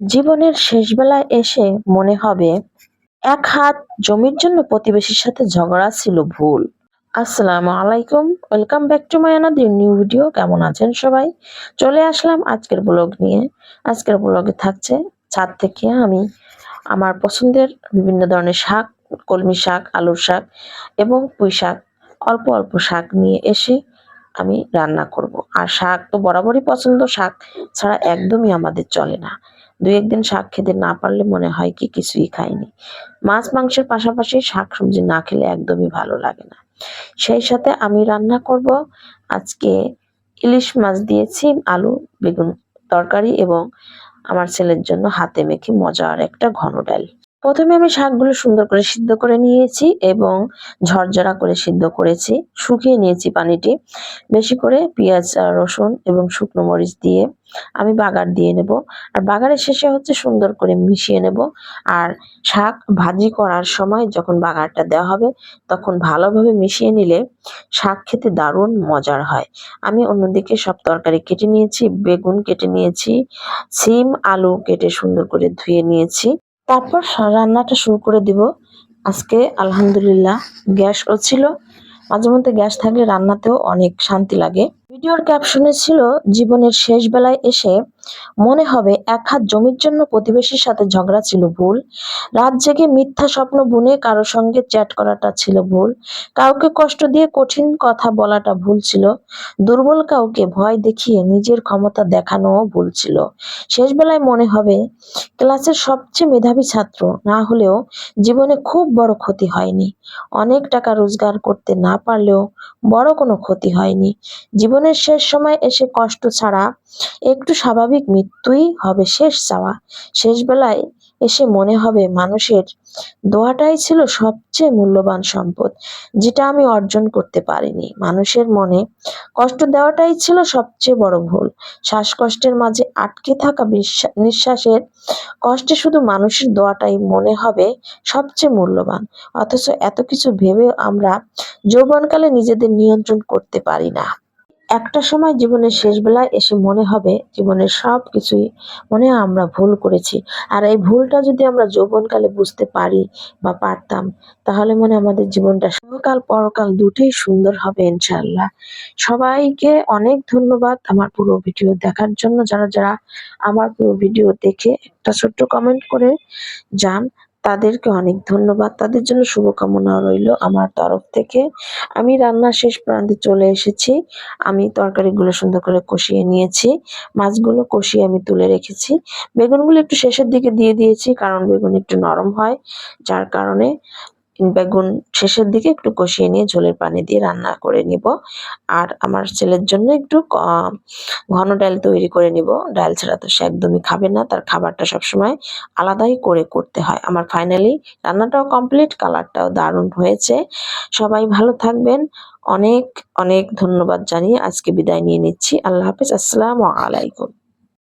জীবনের শেষ বেলায় এসে মনে হবে, এক হাত জমির জন্য প্রতিবেশীর সাথে ঝগড়া ছিল ভুল। আসসালামু আলাইকুম, welcome back to my another new video কেমন আছেন সবাই? চলে আসলাম আজকের ব্লগ নিয়ে। আজকের ব্লগে থাকছে ছাদ থেকে আমি আমার পছন্দের বিভিন্ন ধরনের শাক, কলমি শাক, আলুর শাক এবং পুঁই শাক, অল্প অল্প শাক নিয়ে এসে আমি রান্না করব। আর শাক তো বরাবরই পছন্দ, শাক ছাড়া একদমই আমাদের চলে না। দুই একদিন শাক খেতে না পারলে মনে হয় কি কিছুই খাইনি। মাছ মাংসের পাশাপাশি শাক সবজি না খেলে একদমই ভালো লাগে না। সেই সাথে আমি রান্না করব। আজকে ইলিশ মাছ দিয়েছি, আলু, বেগুন তরকারি এবং আমার ছেলের জন্য হাতে মেখে মজার একটা ঘন ডাল। প্রথমে আমি শাকগুলো সুন্দর করে সিদ্ধ করে নিয়েছি এবং ঝরঝরা করে সিদ্ধ করেছি, শুকিয়ে নিয়েছি পানিটি। বেশি করে পেঁয়াজ আর রসুন এবং শুকনো মরিচ দিয়ে আমি বাগার দিয়ে নেব। আর বাগারের শেষে হচ্ছে সুন্দর করে মিশিয়ে নেব। আর শাক ভাজি করার সময় যখন বাগারটা দেওয়া হবে, তখন ভালোভাবে মিশিয়ে নিলে শাক খেতে দারুণ মজার হয়। আমি অন্যদিকে সব তরকারি কেটে নিয়েছি, বেগুন কেটে নিয়েছি, সিম, আলু কেটে সুন্দর করে ধুয়ে নিয়েছি। তারপর রান্নাটা শুরু করে দিব। আজকে আলহামদুলিল্লাহ গ্যাসও ছিল। মাঝে মধ্যে গ্যাস থাকলে রান্নাতেও অনেক শান্তি লাগে। ভিডিওর ক্যাপশনে ছিল, জীবনের শেষ বেলায় এসে মনে হবে এক হাত জমির জন্য প্রতিবেশীর সাথে ঝগড়া ছিল ভুল। রাত জেগে মিথ্যা স্বপ্ন বুনে কারও সঙ্গে চ্যাট করাটা ছিল ভুল। কাউকে কষ্ট দিয়ে কঠিন কথা বলাটা ভুল ছিল। দুর্বল কাউকে ভয় দেখিয়ে নিজের ক্ষমতা দেখানোও ভুল ছিল। শেষ বেলায় মনে হবে, ক্লাসের সবচেয়ে মেধাবী ছাত্র না হলেও জীবনে খুব বড় ক্ষতি হয়নি। অনেক টাকা রোজগার করতে না পারলেও বড় কোনো ক্ষতি হয়নি। জীবনের শেষ সময় এসে কষ্ট ছাড়া একটু স্বাভাবিক মৃত্যুই হবে শেষ চাওয়া। শেষ বেলায় এসে মনে হবে মানুষের দোয়াটাই ছিল সবচেয়ে মূল্যবান সম্পদ, যেটা আমি অর্জন করতে পারিনি। মানুষের মনে কষ্ট দেওয়াটাই ছিল সবচেয়ে বড় ভুল। শ্বাসকষ্টের মাঝে আটকে থাকা নিঃশ্বাসের কষ্টে শুধু মানুষের দোয়াটাই মনে হবে সবচেয়ে মূল্যবান। অথচ এত কিছু ভেবে আমরা যৌবনকালে নিজেদের নিয়ন্ত্রণ করতে পারি না। একটা সময় জীবনের শেষ বেলায় এসে মনে হবে জীবনের সব কিছুই মনে আমরা ভুল করেছি। আর এই ভুলটা যদি আমরা যৌবনকালে বুঝতে পারি বা পারতাম, তাহলে মনে আমাদের জীবনটা সকাল পরকাল দুটোই সুন্দর হবে ইনশাল্লাহ সবাইকে অনেক ধন্যবাদ আমার পুরো ভিডিও দেখার জন্য। যারা যারা আমার পুরো ভিডিও দেখে একটা ছোট্ট কমেন্ট করে যান তাদেরকে অনেক ধন্যবাদ। তাদের জন্য শুভকামনা রইল আমার তরফ থেকে। আমি রান্না শেষ প্রান্তে চলে এসেছি। আমি তরকারিগুলো সুন্দর করে কষিয়ে নিয়েছি। মাছগুলো কষিয়ে আমি তুলে রেখেছি। বেগুনগুলো একটু শেষের দিকে দিয়ে দিয়েছি, কারণ বেগুন একটু নরম হয়, যার কারণে বেগুন শেষের দিকে একটু কষিয়ে নিয়ে ঝোলের পানি দিয়ে রান্না করে নিব। আর আমার ছেলের জন্য একটু ঘন ডাল তৈরি করে নিব। ডাল ছাড়া তো সে একদমই খাবে না। তার খাবারটা সবসময় আলাদাই করে করতে হয়। আমার ফাইনালি রান্নাটাও কমপ্লিট কালারটাও দারুণ হয়েছে। সবাই ভালো থাকবেন। অনেক অনেক ধন্যবাদ জানিয়ে আজকে বিদায় নিয়ে নিচ্ছি। আল্লাহ হাফিজ। আসসালামু আলাইকুম।